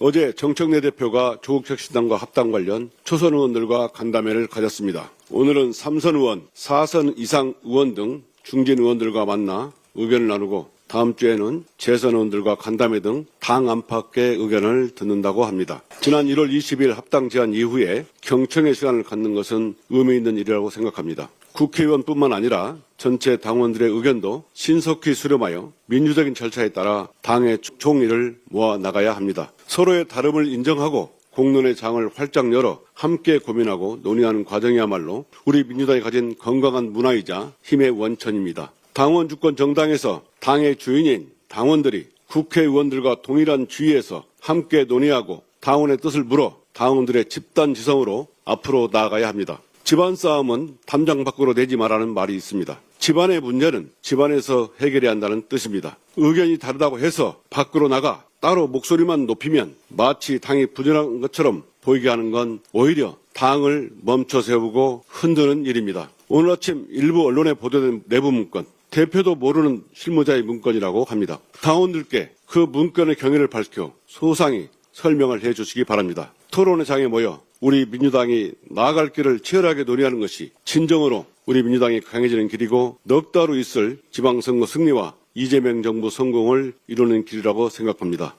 어제 정청래 대표가 조국 혁신당과 합당 관련 초선 의원들과 간담회를 가졌습니다. 오늘은 삼선 의원, 사선 이상 의원 등 중진 의원들과 만나 의견을 나누고 다음 주에는 재선 의원들과 간담회 등 당 안팎의 의견을 듣는다고 합니다. 지난 1월 20일 합당 제안 이후에 경청의 시간을 갖는 것은 의미 있는 일이라고 생각합니다. 국회의원뿐만 아니라 전체 당원들의 의견도 신속히 수렴하여 민주적인 절차에 따라 당의 총의를 모아 나가야 합니다. 서로의 다름을 인정하고 공론의 장을 활짝 열어 함께 고민하고 논의하는 과정이야말로 우리 민주당이 가진 건강한 문화이자 힘의 원천입니다. 당원 주권 정당에서 당의 주인인 당원들이 국회의원들과 동일한 주의에서 함께 논의하고 당원의 뜻을 물어 당원들의 집단 지성으로 앞으로 나아가야 합니다. 집안 싸움은 담장 밖으로 내지 말라는 말이 있습니다. 집안의 문제는 집안에서 해결해야 한다는 뜻입니다. 의견이 다르다고 해서 밖으로 나가 따로 목소리만 높이면 마치 당이 부진한 것처럼 보이게 하는 건 오히려 당을 멈춰 세우고 흔드는 일입니다. 오늘 아침 일부 언론에 보도된 내부 문건, 대표도 모르는 실무자의 문건이라고 합니다. 당원들께 그 문건의 경위를 밝혀 소상히 설명을 해 주시기 바랍니다. 토론의 장에 모여 우리 민주당이 나아갈 길을 치열하게 논의하는 것이 진정으로 우리 민주당이 강해지는 길이고 넉 달 후 있을 지방선거 승리와 이재명 정부 성공을 이루는 길이라고 생각합니다.